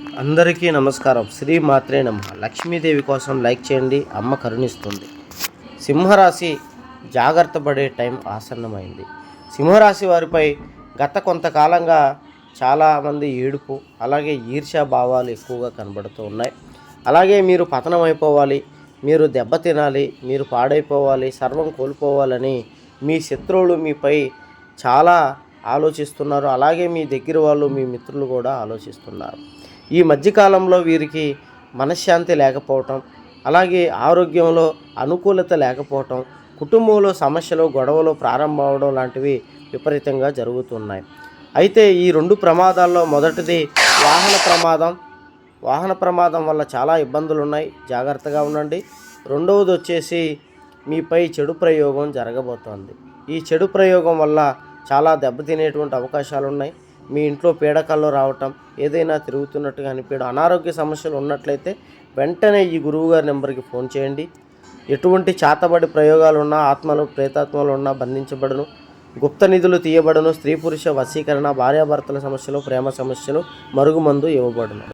అందరికీ నమస్కారం. శ్రీ మాత్రే నమ. లక్ష్మీదేవి కోసం లైక్ చేయండి అమ్మ కరుణిస్తుంది. సింహరాశి జాగ్రత్త పడే టైం ఆసన్నమైంది. సింహరాశి వారిపై గత కొంతకాలంగా చాలామంది ఏడుపు అలాగే ఈర్ష్యా భావాలు ఎక్కువగా కనబడుతూ ఉన్నాయి. అలాగే మీరు పతనం అయిపోవాలి మీరు దెబ్బతినాలి మీరు పాడైపోవాలి సర్వం కోల్పోవాలని మీ శత్రువులు మీపై చాలా ఆలోచిస్తున్నారు. అలాగే మీ దగ్గర వాళ్ళు మీ మిత్రులు కూడా ఆలోచిస్తున్నారు. ఈ మధ్యకాలంలో వీరికి మనశ్శాంతి లేకపోవటం అలాగే ఆరోగ్యంలో అనుకూలత లేకపోవటం కుటుంబంలో సమస్యలు గొడవలు ప్రారంభం అవడం లాంటివి విపరీతంగా జరుగుతున్నాయి. అయితే ఈ రెండు ప్రమాదాల్లో మొదటిది వాహన ప్రమాదం. వాహన ప్రమాదం వల్ల చాలా ఇబ్బందులు ఉన్నాయి జాగ్రత్తగా ఉండండి. రెండవది వచ్చేసి మీపై చెడు ప్రయోగం జరగబోతోంది. ఈ చెడు ప్రయోగం వల్ల చాలా దెబ్బతినేటువంటి అవకాశాలు ఉన్నాయి మీ ఇంట్లో పీడకల్లో రావటం ఏదైనా తిరుగుతున్నట్టుగా అనిపించడం అనారోగ్య సమస్యలు ఉన్నట్లయితే వెంటనే ఈ గురువుగారి నెంబర్కి ఫోన్ చేయండి. ఎటువంటి చాతబడి ప్రయోగాలు ఉన్నా ఆత్మలు ప్రేతాత్మలు ఉన్నా బంధించబడను. గుప్త నిధులు తీయబడను. స్త్రీ పురుష వశీకరణ భార్యాభర్తల సమస్యలు ప్రేమ సమస్యలు మరుగుమందు ఇవ్వబడును.